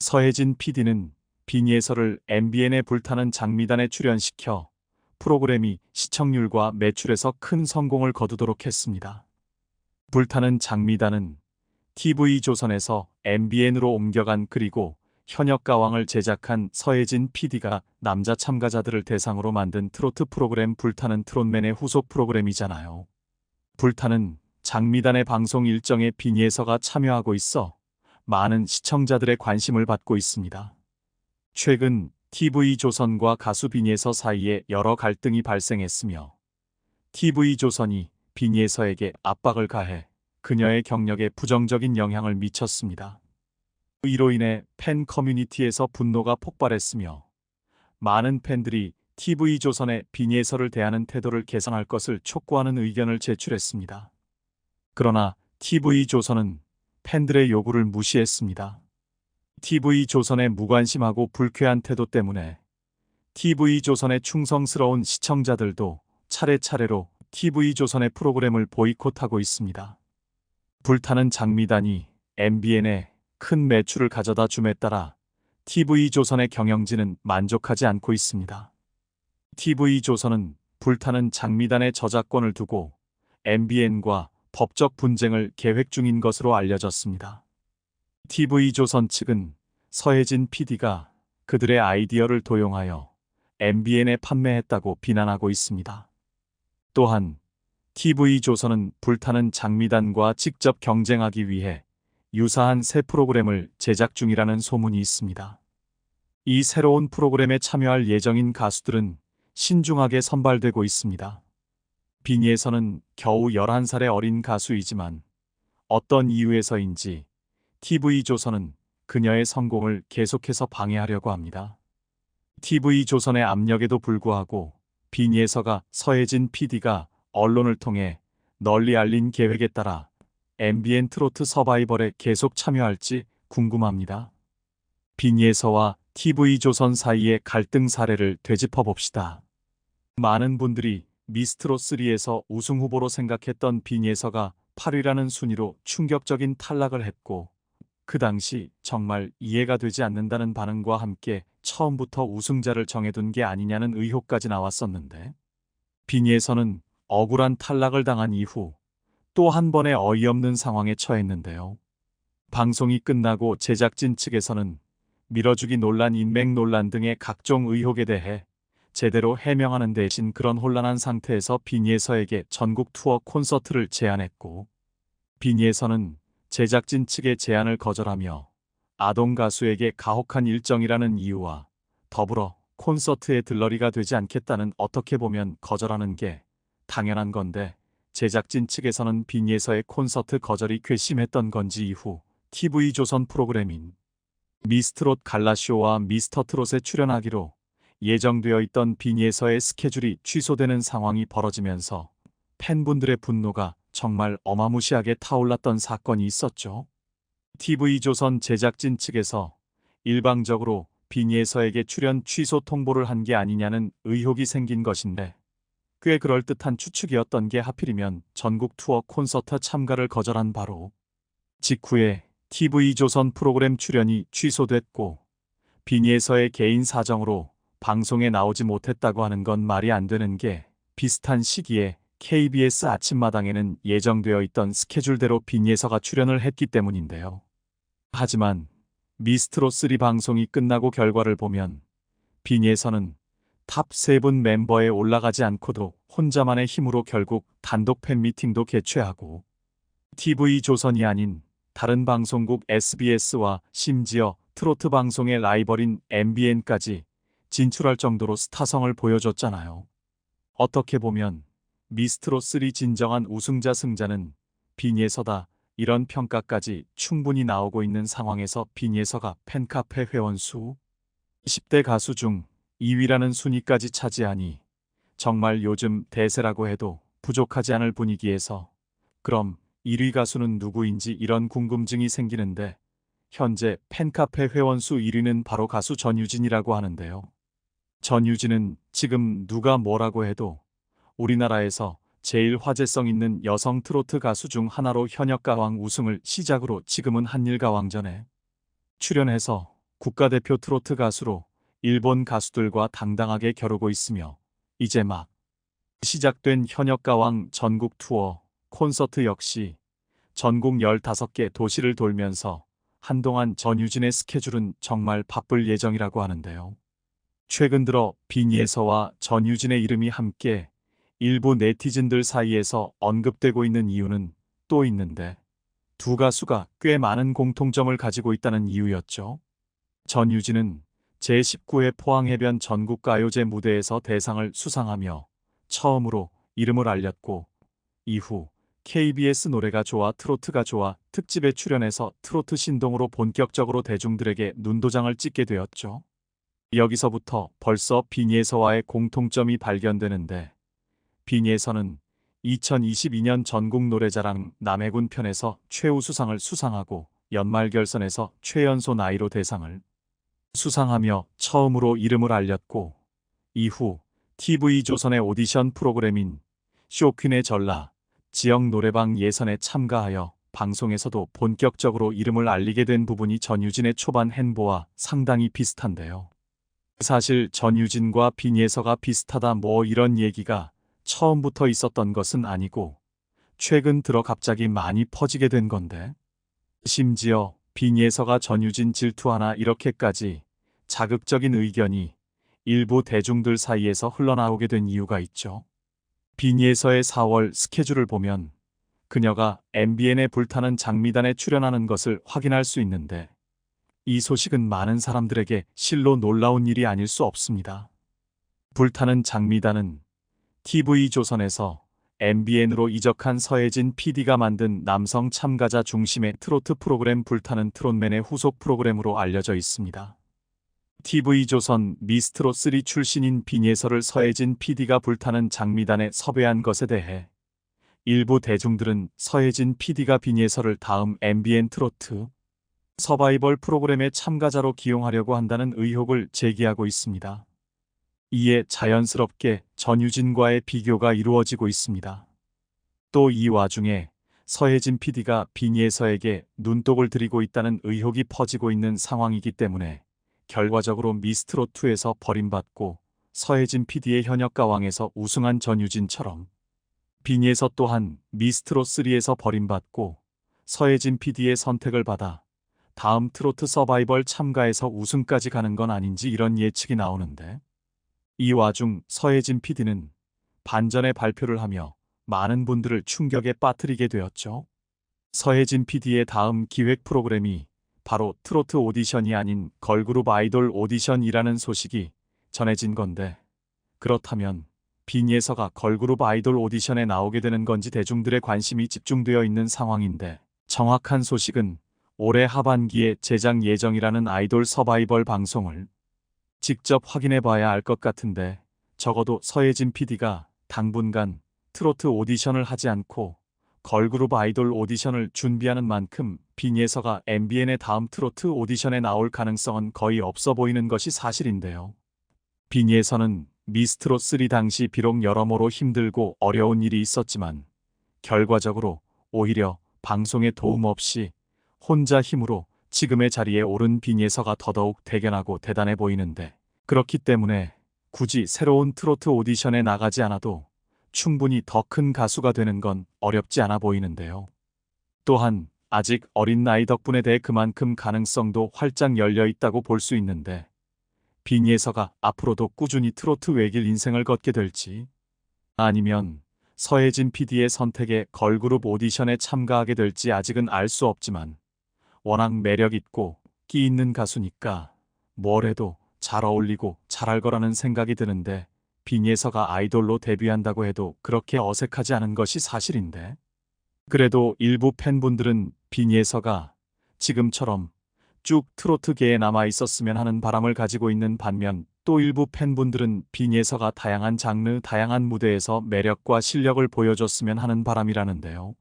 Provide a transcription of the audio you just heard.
서혜진 PD는 비니에서를 MBN에 불타는 장미단에 출연시켜 프로그램이 시청률과 매출에서 큰 성공을 거두도록 했습니다. 불타는 장미단은 TV조선에서 MBN으로 옮겨간 그리고 현역 가왕을 제작한 서혜진 PD가 남자 참가자들을 대상으로 만든 트로트 프로그램 불타는 트롯맨의 후속 프로그램이잖아요. 불타는 장미단의 방송 일정에 비니에서가 참여하고 있어 많은 시청자들의 관심을 받고 있습니다. 최근 TV조선과 가수 비니에서 사이에 여러 갈등이 발생했으며 TV조선이 비니에서에게 압박을 가해 그녀의 경력에 부정적인 영향을 미쳤습니다. 이로 인해 팬 커뮤니티에서 분노가 폭발했으며 많은 팬들이 TV조선의 비니에서를 대하는 태도를 개선할 것을 촉구하는 의견을 제출했습니다. 그러나 TV조선은 팬들의 요구를 무시했습니다. TV조선의 무관심하고 불쾌한 태도 때문에 TV조선의 충성스러운 시청자들도 차례차례로 TV조선의 프로그램을 보이콧하고 있습니다. 불타는 장미단이 MBN에 큰 매출을 가져다 줌에 따라 TV조선의 경영진은 만족하지 않고 있습니다. TV조선은 불타는 장미단의 저작권을 두고 MBN과 법적 분쟁을 계획 중인 것으로 알려졌습니다. TV조선 측은 서혜진 PD가 그들의 아이디어를 도용하여 MBN에 판매했다고 비난하고 있습니다. 또한 TV조선은 불타는 장미단과 직접 경쟁하기 위해 유사한 새 프로그램을 제작 중이라는 소문이 있습니다. 이 새로운 프로그램에 참여할 예정인 가수들은 신중하게 선발되고 있습니다. 비니에서는 겨우 11살의 어린 가수이지만 어떤 이유에서인지 TV조선은 그녀의 성공을 계속해서 방해하려고 합니다. TV조선의 압력에도 불구하고 비니에서가 서혜진 PD가 언론을 통해 널리 알린 계획에 따라 MBN 트로트 서바이벌에 계속 참여할지 궁금합니다. 비니에서와 TV조선 사이의 갈등 사례를 되짚어 봅시다. 많은 분들이 미스트로3에서 우승 후보로 생각했던 비니에서가 8위라는 순위로 충격적인 탈락을 했고 그 당시 정말 이해가 되지 않는다는 반응과 함께 처음부터 우승자를 정해둔 게 아니냐는 의혹까지 나왔었는데 비니에서는 억울한 탈락을 당한 이후 또 한 번의 어이없는 상황에 처했는데요. 방송이 끝나고 제작진 측에서는 밀어주기 논란, 인맥 논란 등의 각종 의혹에 대해 제대로 해명하는 대신 그런 혼란한 상태에서 비니에서에게 전국 투어 콘서트를 제안했고 비니에서는 제작진 측의 제안을 거절하며 아동 가수에게 가혹한 일정이라는 이유와 더불어 콘서트에 들러리가 되지 않겠다는 어떻게 보면 거절하는 게 당연한 건데 제작진 측에서는 비니에서의 콘서트 거절이 괘씸했던 건지 이후 TV조선 프로그램인 미스트롯 갈라쇼와 미스터트롯에 출연하기로 예정되어 있던 비니에서의 스케줄이 취소되는 상황이 벌어지면서 팬분들의 분노가 정말 어마무시하게 타올랐던 사건이 있었죠. TV조선 제작진 측에서 일방적으로 비니에서에게 출연 취소 통보를 한 게 아니냐는 의혹이 생긴 것인데 꽤 그럴듯한 추측이었던 게 하필이면 전국 투어 콘서트 참가를 거절한 바로 직후에 TV조선 프로그램 출연이 취소됐고 비니에서의 개인 사정으로 방송에 나오지 못했다고 하는 건 말이 안 되는 게 비슷한 시기에 KBS 아침마당에는 예정되어 있던 스케줄대로 비니에서가 출연을 했기 때문인데요. 하지만 미스트로3 방송이 끝나고 결과를 보면 비니에서는 탑 3분 멤버에 올라가지 않고도 혼자만의 힘으로 결국 단독 팬미팅도 개최하고 TV조선이 아닌 다른 방송국 SBS와 심지어 트로트 방송의 라이벌인 MBN까지 진출할 정도로 스타성을 보여줬잖아요. 어떻게 보면 미스트로 3 진정한 우승자 승자는 비니에서다 이런 평가까지 충분히 나오고 있는 상황에서 비니에서가 팬카페 회원 수 10대 가수 중 2위라는 순위까지 차지하니 정말 요즘 대세라고 해도 부족하지 않을 분위기에서 그럼 1위 가수는 누구인지 이런 궁금증이 생기는데 현재 팬카페 회원 수 1위는 바로 가수 전유진이라고 하는데요. 전유진은 지금 누가 뭐라고 해도 우리나라에서 제일 화제성 있는 여성 트로트 가수 중 하나로 현역가왕 우승을 시작으로 지금은 한일가왕전에 출연해서 국가대표 트로트 가수로 일본 가수들과 당당하게 겨루고 있으며 이제 막 시작된 현역가왕 전국 투어 콘서트 역시 전국 15개 도시를 돌면서 한동안 전유진의 스케줄은 정말 바쁠 예정이라고 하는데요. 최근 들어 빈예서와 전유진의 이름이 함께 일부 네티즌들 사이에서 언급되고 있는 이유는 또 있는데 두 가수가 꽤 많은 공통점을 가지고 있다는 이유였죠. 전유진은 제19회 포항해변 전국가요제 무대에서 대상을 수상하며 처음으로 이름을 알렸고 이후 KBS 노래가 좋아 트로트가 좋아 특집에 출연해서 트로트 신동으로 본격적으로 대중들에게 눈도장을 찍게 되었죠. 여기서부터 벌써 빈예서와의 공통점이 발견되는데 빈예서는 2022년 전국 노래자랑 남해군 편에서 최우수상을 수상하고 연말 결선에서 최연소 나이로 대상을 수상하며 처음으로 이름을 알렸고 이후 TV조선의 오디션 프로그램인 쇼퀸의 전라 지역 노래방 예선에 참가하여 방송에서도 본격적으로 이름을 알리게 된 부분이 전유진의 초반 행보와 상당히 비슷한데요. 사실 전유진과 빈예서가 비슷하다 뭐 이런 얘기가 처음부터 있었던 것은 아니고 최근 들어 갑자기 많이 퍼지게 된 건데 심지어 빈예서가 전유진 질투 하나 이렇게까지 자극적인 의견이 일부 대중들 사이에서 흘러나오게 된 이유가 있죠. 빈예서의 4월 스케줄을 보면 그녀가 MBN에 불타는 장미단에 출연하는 것을 확인할 수 있는데 이 소식은 많은 사람들에게 실로 놀라운 일이 아닐 수 없습니다. 불타는 장미단은 TV조선에서 MBN으로 이적한 서혜진 PD가 만든 남성 참가자 중심의 트로트 프로그램 불타는 트롯맨의 후속 프로그램으로 알려져 있습니다. TV조선 미스트롯3 출신인 빈예서를 서혜진 PD가 불타는 장미단에 섭외한 것에 대해 일부 대중들은 서혜진 PD가 빈예서를 다음 MBN 트로트 서바이벌 프로그램의 참가자로 기용하려고 한다는 의혹을 제기하고 있습니다. 이에 자연스럽게 전유진과의 비교가 이루어지고 있습니다. 또 이 와중에 서혜진 PD가 빈예서에게 눈독을 들이고 있다는 의혹이 퍼지고 있는 상황이기 때문에 결과적으로 미스트롯2에서 버림받고 서혜진 PD의 현역 가왕에서 우승한 전유진처럼 빈예서 또한 미스트롯3에서 버림받고 서혜진 PD의 선택을 받아 다음 트로트 서바이벌 참가에서 우승까지 가는 건 아닌지 이런 예측이 나오는데 이 와중 서혜진 PD는 반전의 발표를 하며 많은 분들을 충격에 빠뜨리게 되었죠. 서혜진 PD의 다음 기획 프로그램이 바로 트로트 오디션이 아닌 걸그룹 아이돌 오디션이라는 소식이 전해진 건데 그렇다면 빈 예서가 걸그룹 아이돌 오디션에 나오게 되는 건지 대중들의 관심이 집중되어 있는 상황인데 정확한 소식은 올해 하반기에 제작 예정이라는 아이돌 서바이벌 방송을 직접 확인해 봐야 알 것 같은데 적어도 서예진 PD가 당분간 트로트 오디션을 하지 않고 걸그룹 아이돌 오디션을 준비하는 만큼 빈예서가 MBN의 다음 트로트 오디션에 나올 가능성은 거의 없어 보이는 것이 사실인데요. 빈예서는 미스트롯 3 당시 비록 여러모로 힘들고 어려운 일이 있었지만 결과적으로 오히려 방송에 도움 없이 혼자 힘으로 지금의 자리에 오른 빈예서가 더더욱 대견하고 대단해 보이는데 그렇기 때문에 굳이 새로운 트로트 오디션에 나가지 않아도 충분히 더 큰 가수가 되는 건 어렵지 않아 보이는데요. 또한 아직 어린 나이 덕분에 대해 그만큼 가능성도 활짝 열려 있다고 볼 수 있는데 빈예서가 앞으로도 꾸준히 트로트 외길 인생을 걷게 될지 아니면 서혜진 PD의 선택에 걸그룹 오디션에 참가하게 될지 아직은 알 수 없지만 워낙 매력 있고 끼 있는 가수니까 뭘 해도 잘 어울리고 잘할 거라는 생각이 드는데 빈예서가 아이돌로 데뷔한다고 해도 그렇게 어색하지 않은 것이 사실인데 그래도 일부 팬분들은 빈예서가 지금처럼 쭉 트로트계에 남아 있었으면 하는 바람을 가지고 있는 반면 또 일부 팬분들은 빈예서가 다양한 장르, 다양한 무대에서 매력과 실력을 보여줬으면 하는 바람이라는데요.